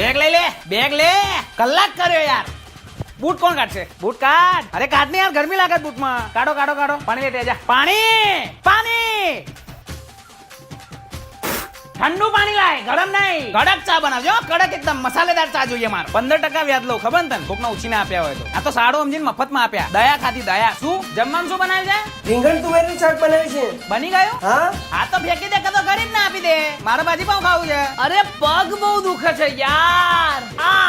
Bag લઈ લે bag લે. કલાક કર્યો યાર. બૂટ કોણ કાઢશે? બૂટ કાઢ. અરે કાઢ ને યાર ગરમી લાગે બૂટમાં. કાઢો કાઢો કાઢો. પાણી લેતે જા. પાણી પાણી. ઠંડુ પાણી લાય ગરમ નહીં. કડક ચા બનાવજો કડક એકદમ મસાલેદાર ચા જોઈએ મારે. પંદર ટકા વ્યાજ લઉં ખબર તને? કોક ના ઉછીને આપ્યા હોય તો. આ તો સાડો સમજીને મફતમાં આપ્યા. દયા ખાતી દયા. શું? જમવાનું શું બનાવ્યું છે? રીંગણ તુવેરનું શાક બનાવી છે. બની ગયું? હા. આ તો ફેંકી દે કદો ગરીબ ના આપી દે. મારા ભાજી પાઉં ખાવું છે. અરે પગ બહુ દુખે છે યાર. આ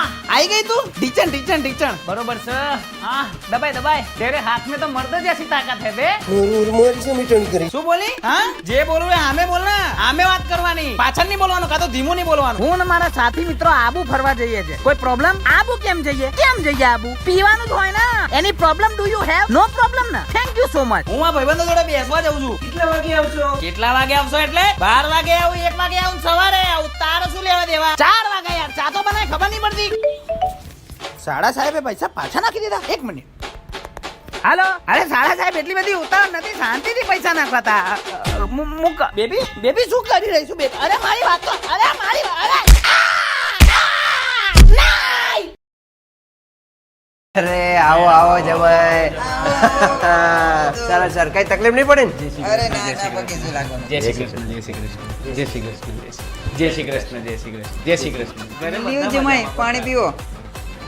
આવી ગઈ તું? ઢીચણ ઢીચણ ઢીચણ. બરોબર છે. હા દબાય દબાય. તેરે હાથ મે તો મર્દ જૈસી તાકાત હે બે. મોર મોર સે મીટણી કરી. શું બોલી? હા? જે બોલવું આમે બોલ ને. આમે વાત કરવાની. પાછળ નહીં બોલવાનું કાં તો ધીમું નહીં બોલવાનું. હું ને મારા સાથી મિત્રો આબુ ફરવા જઈએ છે. કોઈ પ્રોબ્લેમ આબુ કેમ જઈએ? કેમ જઈએ આબુ? પીવાનું જ હોય ને. એની problem do you have no problem ને. થેન્ક યુ સો મચ હું આ ભાઈબંધો જોડે બેસવા જઉં છું. કેટલા વાગે આવશો? કેટલા વાગે આવશો એટલે? 12 વાગે આવું 1 વાગે આવું સવારે આવું. તારો શું લેવા દેવા? 4 વાગે યાર. ચા તો બનાય ખબર નહીં પડતી. સાડા સાહેબે પૈસા પાછા નાખી દીધા. એક મિનિટ. હાલો? અરે સાડા સાહેબ એટલી બધી ઉતાવળ નથી. શાંતિથી પૈસા નાખવાતા. મૂક. બેબી બેબી શું કરી રહી છું? બેબી અરે મારી વાત તો અરે મારી અરે! અરે આવો આવો જવાય. ચાલો સર કઈ તકલીફ નહીં પડે ને? અરે ના ના પગે શું લાગવાનું જય શ્રી કૃષ્ણ જય શ્રી કૃષ્ણ જય શ્રી કૃષ્ણ જય શ્રી કૃષ્ણ જય શ્રી કૃષ્ણ જય શ્રી કૃષ્ણ પાણી પીવો.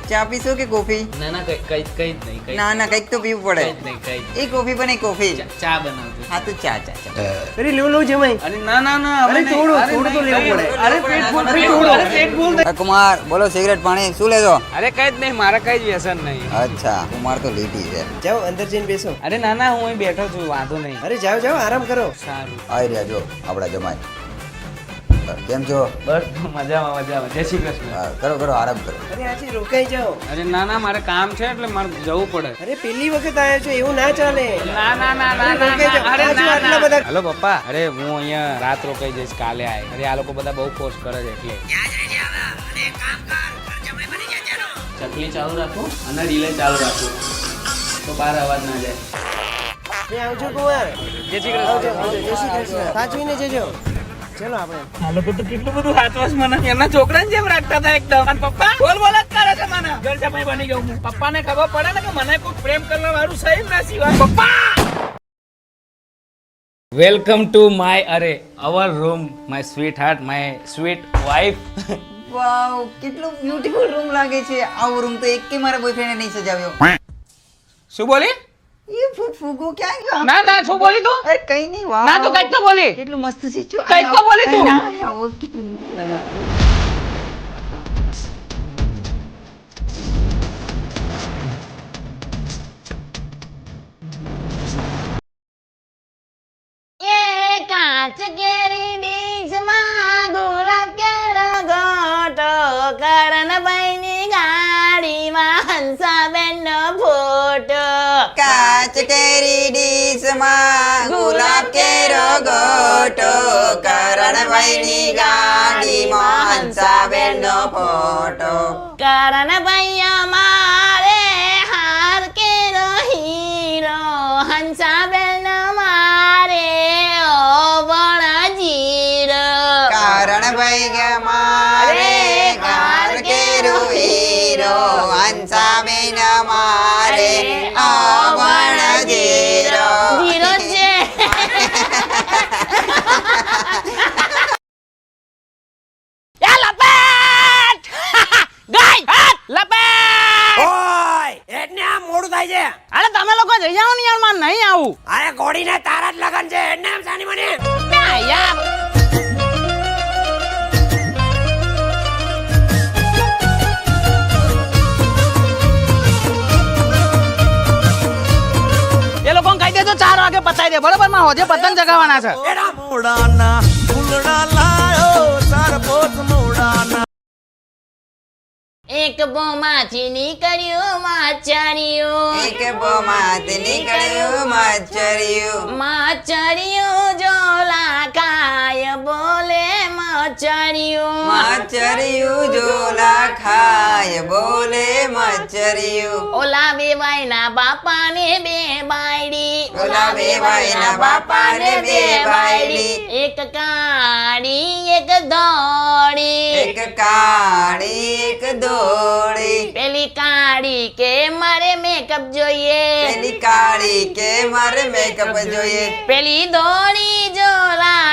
ચા પીશો કે કોફી? ના ના કઈ કઈ કઈ જ નહીં ના ના કંઈક તો પીવું પડે. નહીં કઈ જ એ કોફી બને કોફી. ચા બનાવજો. હા તો ચા ચા ચા. અરે લેવું લેવું જમાય અરે ના ના ના અરે. થોડું થોડું તો લેવું પડે. અરે પેટ ફૂલ પેટ થોડું, અરે પેટ ફૂલ કુમાર બોલો સિગરેટ પાણી શું લેજો? અરે કઈ જ નહીં મારે કઈ જ વ્યસન નહીં. અચ્છા કુમાર તો લીટી છે. જાઓ અંદર જઈને બેસો. અરે ના ના હું અહીં બેઠો છું વાંધો નહીં. અરે જાઓ જાઓ આરામ કરો. સારું. આવી રહ્યા જો આપણા જમાઈ. કેમ છો? બસ મજામાં મજામાં. જય શ્રી કૃષ્ણ. કરો કરો આરામ કરો. અરે આજે રોકાઈ જાઓ. અરે ના ના મારે કામ છે એટલે મારે જવું પડે. અરે પેલી વખત આવ્યો છો એવું ના ચાલે. ના ના ના ના ના રોકાઈ જાઓ. અરે ના બધા- હેલો પપ્પા. અરે હું અહીંયા રાત રોકાઈ જઈશ કાલે આય. અરે આ લોકો બધા બહુ ફોર્સ કરે છે એટલે. ચકલી ચાલુ રાખો અને રિલે ચાલુ રાખો. તો બહાર અવાજ ના જાય. આવજો કુંવર. જય શ્રી આવજો જય શ્રી કૃષ્ણ. સાચવીને જજો. ચલો આપણે. આ લોકો તો કેટલું બધું હાથવાસ મને? એના છોકરાને જેમ રાખતા હતા એકદમ. અને પપ્પા? બોલ બોલ જ કરે છે મને. ઘર જમાઈ બની ગયો હું. પપ્પાને ખબર પડે ને કે મને કોઈ પ્રેમ કરવા વાળું સહી ના સિવાય પપ્પા! વેલકમ ટુ માય અરે our room my sweetheart my sweet wife wow કેટલું બ્યુટીફુલ રૂમ લાગે છે. આવો રૂમ તો એક કે મારા બોયફ્રેન્ડે નહીં સજાવ્યો. શું બોલી? ફૂ- ફૂગો ક્યાં ગયો? ના ના શું બોલી તું? અરે કઈ નહીં વાવ ના તું કંઈક તો બોલી. કેટલું મસ્ત છે જો. કંઈક તો બોલી તું. ના, આવો કેટલું મસ્ત. લાગે. એ કાચ કેરી ડીશમાં ગુલાબ કેરો ગોટો કરણભાઈની ગાડીમાં હંસાબેનનો ફોટો. કરણભાઈ મારે હાર કેરો હીરો હંસાબેન મારે ઓવણ જીરો. કરણ કે મારે હાર કેરો હીરો હંસાબેન મારે અરે તમે લોકો જઈ જાઓ ને યાર નહીં આવું. અરે ઘોડીને તારા જ લગન છે એને એમ સાની મને. યાર. એ લોકો કહી દેજો ચાર વાગે પતાવી દે બરોબર? માં હોજે પતંગ ચગાવવાના છે. એક બોમાંથી નીકળ્યું માચાર્યું એક બોમાંથી નીકળ્યું મચ્છરિયું માચર્યું મચરિયું મચરિયું જોલા ખાય બોલે મચરિયું ઓલા વેવાય ના બાપા ને બે બાયડી. ઓલા વેવાય ના બાપા ને બે બાયડી. એક કાળી એક ધોળી. એક કાળી એક ધોળી. પેલી કાળી કે મારે મેકઅપ જોઈએ. પેલી કાળી કે મારે મેકઅપ જોઈએ. પેલી ધોળી જોલા